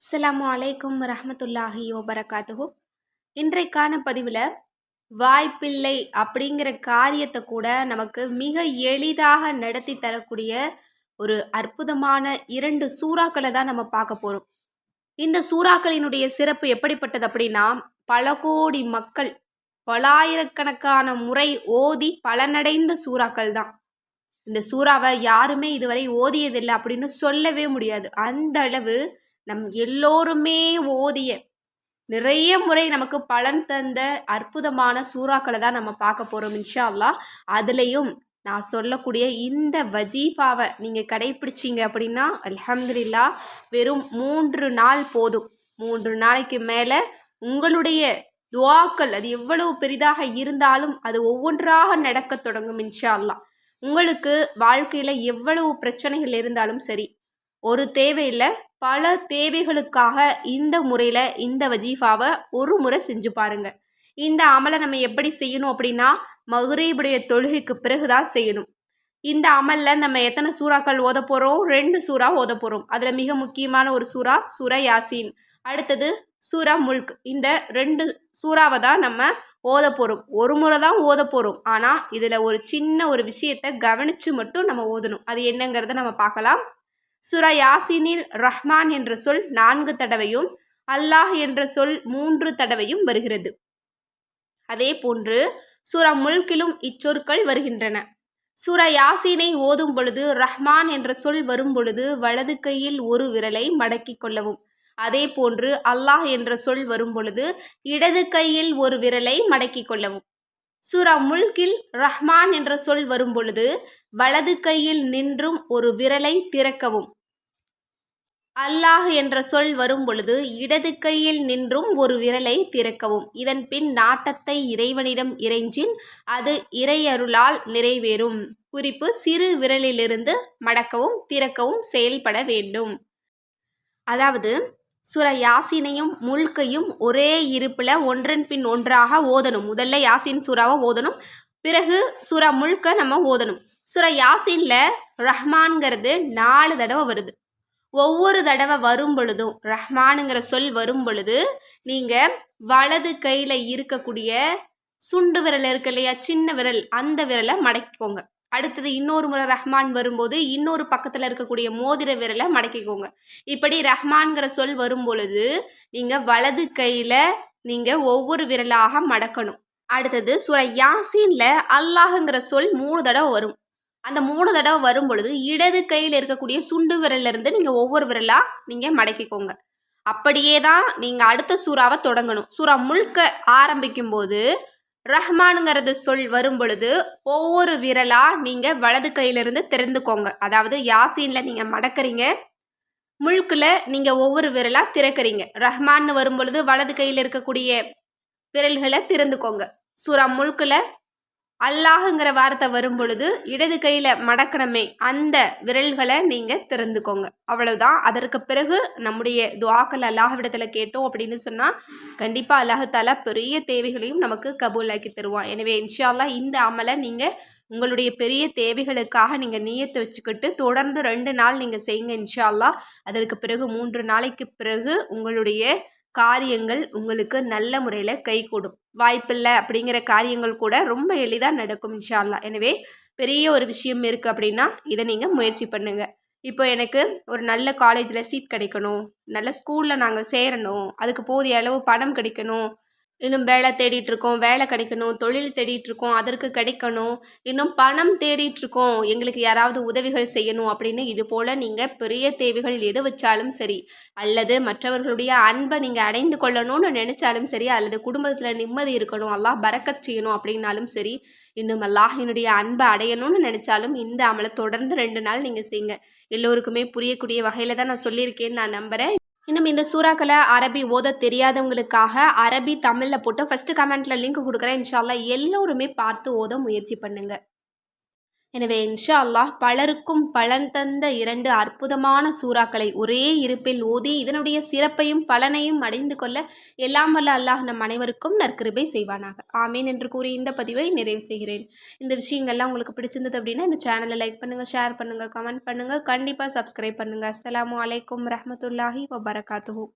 அஸ்லாம் அலைக்கும் ரஹமத்துல்லாஹி வபரகாத்துஹு. இன்றைக்கான பதிவில் வாய்ப்பில்லை அப்படிங்கிற காரியத்தை கூட நமக்கு மிக எளிதாக நடத்தி தரக்கூடிய ஒரு அற்புதமான இரண்டு சூறாக்களை தான் நம்ம பார்க்க போகிறோம் இந்த சூறாக்களினுடைய சிறப்பு எப்படிப்பட்டது அப்படின்னா பல கோடி மக்கள் பலாயிரக்கணக்கான முறை ஓதி பலனடைந்த சூறாக்கள் தான். இந்த சூறாவை யாருமே இதுவரை ஓதியதில்லை அப்படின்னு சொல்லவே முடியாது. அந்த அளவு நம் எல்லோருமே ஓதிய நிறைய முறை நமக்கு பலன் தந்த அற்புதமான சூறாக்களை தான் நம்ம பார்க்க போகிறோம் இன்ஷா அல்லா அதுலேயும் நான் சொல்லக்கூடிய இந்த வஜீபாவை நீங்கள் கடைப்பிடிச்சிங்க அப்படின்னா அலமதுல்லா வெறும் மூன்று நாள் போதும். மூன்று நாளைக்கு மேலே உங்களுடைய துவாக்கள் அது எவ்வளவு பெரிதாக இருந்தாலும் அது ஒவ்வொன்றாக நடக்கத் தொடங்கும் இன்ஷா அல்லா உங்களுக்கு வாழ்க்கையில் எவ்வளவு பிரச்சனைகள் இருந்தாலும் சரி ஒரு தேவையில் பல தேவைகளுக்காக இந்த முறையில் இந்த வஜீஃபாவை ஒரு முறை செஞ்சு பாருங்க. இந்த அமலை நம்ம எப்படி செய்யணும் அப்படின்னா மகுரீபுடைய தொழுகைக்கு பிறகு தான் செய்யணும். இந்த அமலில் நம்ம எத்தனை சூறாக்கள் ஓத போகிறோம் ரெண்டு சூறா ஓத போகிறோம் அதில் மிக முக்கியமான ஒரு சூறா சூரா யாசின். அடுத்தது சூரா முல்க். இந்த ரெண்டு சூறாவை தான் நம்ம ஓத போகிறோம் ஒரு முறை தான் ஓத போகிறோம் ஆனால் இதில் ஒரு சின்ன ஒரு விஷயத்தை கவனித்து மட்டும் நம்ம ஓதணும். அது என்னங்கிறத நம்ம பார்க்கலாம். சுரா யாசினில் ரஹ்மான் என்ற சொல் நான்கு தடவையும் அல்லாஹ் என்ற சொல் மூன்று தடவையும் வருகிறது. அதே போன்று சூரா முல்கிலும் இச்சொற்கள் வருகின்றன. சூரா யாசீனை ஓதும் பொழுது ரஹ்மான் என்ற சொல் வரும் பொழுது வலது கையில் ஒரு விரலை மடக்கிக் கொள்ளவும். அதே போன்று அல்லாஹ் என்ற சொல் வரும் பொழுது இடது கையில் ஒரு விரலை மடக்கி கொள்ளவும். சூரா முல்கில் ரஹ்மான் என்ற சொல் வரும் பொழுது வலது கையில் நின்றும் ஒரு விரலை திறக்கவும். அல்லாஹ் என்ற சொல் வரும்பொழுது இடது கையில் நின்றும் ஒரு விரலை திறக்கவும். இதன் பின் நாட்டத்தை இறைவனிடம் இறைஞ்சின் அது இறையருளால் நிறைவேறும். குறிப்பு சிறு விரலிலிருந்து மடக்கவும் திறக்கவும் செயல்பட வேண்டும். அதாவது சுர யாசினையும் முல்கையும் ஒரே இருப்பில் ஒன்றன் பின் ஒன்றாக ஓதணும். முதல்ல யாசின் சுறாவை ஓதணும் பிறகு சுரா முழுக்க நம்ம ஓதணும். சுர யாசின்ல ரஹ்மான்ங்கிறது நாலு தடவை வருது. ஒவ்வொரு தடவை வரும் பொழுதும் ரஹ்மானுங்கிற சொல் வரும் பொழுது நீங்கள் வலது கையில் இருக்கக்கூடிய சுண்டு விரல் இருக்கு இல்லையா சின்ன விரல் அந்த விரலை மடக்கிக்கோங்க. அடுத்தது இன்னொரு முறை ரஹ்மான் வரும்போது இன்னொரு பக்கத்தில் இருக்கக்கூடிய மோதிர விரலை மடக்கிக்கோங்க. இப்படி ரஹ்மான்கிற சொல் வரும் பொழுது நீங்கள் வலது கையில் நீங்கள் ஒவ்வொரு விரலாக மடக்கணும். அடுத்தது சுர யாசீனில் அல்லாஹுங்கிற சொல் மூணு தடவை வரும். அந்த மூணு தடவை வரும் பொழுது இடது கையில் இருக்கக்கூடிய சுண்டு விரல்லேருந்து நீங்கள் ஒவ்வொரு விரலாக நீங்கள் மடக்கிக்கோங்க. அப்படியே தான் நீங்கள் அடுத்த சூறாவை தொடங்கணும். சூறா முழுக்க ஆரம்பிக்கும் போது ரஹ்மானுங்கிறது சொல் வரும் பொழுது ஒவ்வொரு விரலாக நீங்கள் வலது கையிலிருந்து திறந்துக்கோங்க அதாவது யாசீனில் நீங்கள் மடக்கிறீங்க முழுக்கில் நீங்கள் ஒவ்வொரு விரலாக திறக்கிறீங்க. ரஹ்மான்னு வரும் பொழுது வலது கையில் இருக்கக்கூடிய விரல்களை திறந்துக்கோங்க. சூறா முழுக்கில் அல்லாஹுங்கிற வார்த்தை வரும் பொழுது இடது கையில் மடக்கணமே அந்த விரல்களை நீங்கள் திறந்துக்கோங்க. அவ்வளவுதான். அதற்கு பிறகு நம்முடைய துவாக்கள் அல்லாஹ்விடத்தில் கேட்டோம் அப்படின்னு சொன்னால் கண்டிப்பாக அல்லாஹால பெரிய தேவைகளையும் நமக்கு கபூலாக்கி தருவான். எனவே இன்ஷால்லா இந்த அமலை நீங்கள் உங்களுடைய பெரிய தேவைகளுக்காக நீங்கள் நீயத்தை வச்சுக்கிட்டு தொடர்ந்து ரெண்டு நாள் நீங்கள் செய்யுங்க இன்ஷால்லா அதற்கு பிறகு மூன்று நாளைக்கு பிறகு உங்களுடைய காரியங்கள் உங்களுக்கு நல்ல முறையில் கை கூடும். வாய்ப்பில்லை அப்படிங்கிற காரியங்கள் கூட ரொம்ப எளிதாக நடக்கும் இன்ஷால்லா எனவே பெரிய ஒரு விஷயம் இருக்குது அப்படின்னா இதை நீங்கள் முயற்சி பண்ணுங்கள் இப்போ எனக்கு ஒரு நல்ல காலேஜில் சீட் கிடைக்கணும். நல்ல ஸ்கூலில் நாங்கள் சேரணும். அதுக்கு போதிய அளவு பணம் கிடைக்கணும். இன்னும் வேலை தேடிட்டுருக்கோம் வேலை கிடைக்கணும் தொழில் தேடிட்டுருக்கோம் அதற்கு கிடைக்கணும் இன்னும் பணம் தேடிட்டுருக்கோம் எங்களுக்கு யாராவது உதவிகள் செய்யணும் அப்படின்னு இது போல் நீங்கள் பெரிய தேவைகள் எது வச்சாலும் சரி அல்லது மற்றவர்களுடைய அன்பை நீங்கள் அடைந்து கொள்ளணும்னு நினச்சாலும் சரி அல்லது குடும்பத்தில் நிம்மதி இருக்கணும் அல்லாஹ் பறக்கச் செய்யணும் அப்படின்னாலும் சரி இன்னும் அல்லாஹினுடைய அன்பை அடையணும்னு நினச்சாலும் இந்த அமலை தொடர்ந்து ரெண்டு நாள் நீங்கள் செய்யுங்க எல்லோருக்குமே புரியக்கூடிய வகையில் தான் நான் சொல்லியிருக்கேன்னு நான் நம்புகிறேன் இன்னும் இந்த சூறாக்களை அரபி ஓத தெரியாதவங்களுக்காக அரபி தமிழில் போட்டு ஃபஸ்ட்டு கமெண்ட்டில் லிங்க் கொடுக்குறேன். இன்ஷால்லா எல்லோருமே பார்த்து ஓத முயற்சி பண்ணுங்கள் எனவே இன்ஷா அல்லாஹ் பலருக்கும் பலன் தந்த இரண்டு அற்புதமான சூறாக்களை ஒரே இருப்பில் ஓதி இதனுடைய சிறப்பையும் பலனையும் அடைந்து கொள்ள எல்லாம் வல்ல அல்லாஹ் நம் அனைவருக்கும் நற்கிருபை செய்வானாக. ஆமீன் என்று கூறி இந்த பதிவை நிறைவு செய்கிறேன். இந்த விஷயங்கள்லாம் உங்களுக்கு பிடிச்சிருந்தது அப்படின்னா இந்த சேனலை லைக் பண்ணுங்கள் ஷேர் பண்ணுங்கள் கமெண்ட் பண்ணுங்கள் கண்டிப்பாக சப்ஸ்கிரைப் பண்ணுங்கள் அஸ்லாம் அலைக்கும் ரஹமத்துல்லாஹி வபரகாத்துஹூ.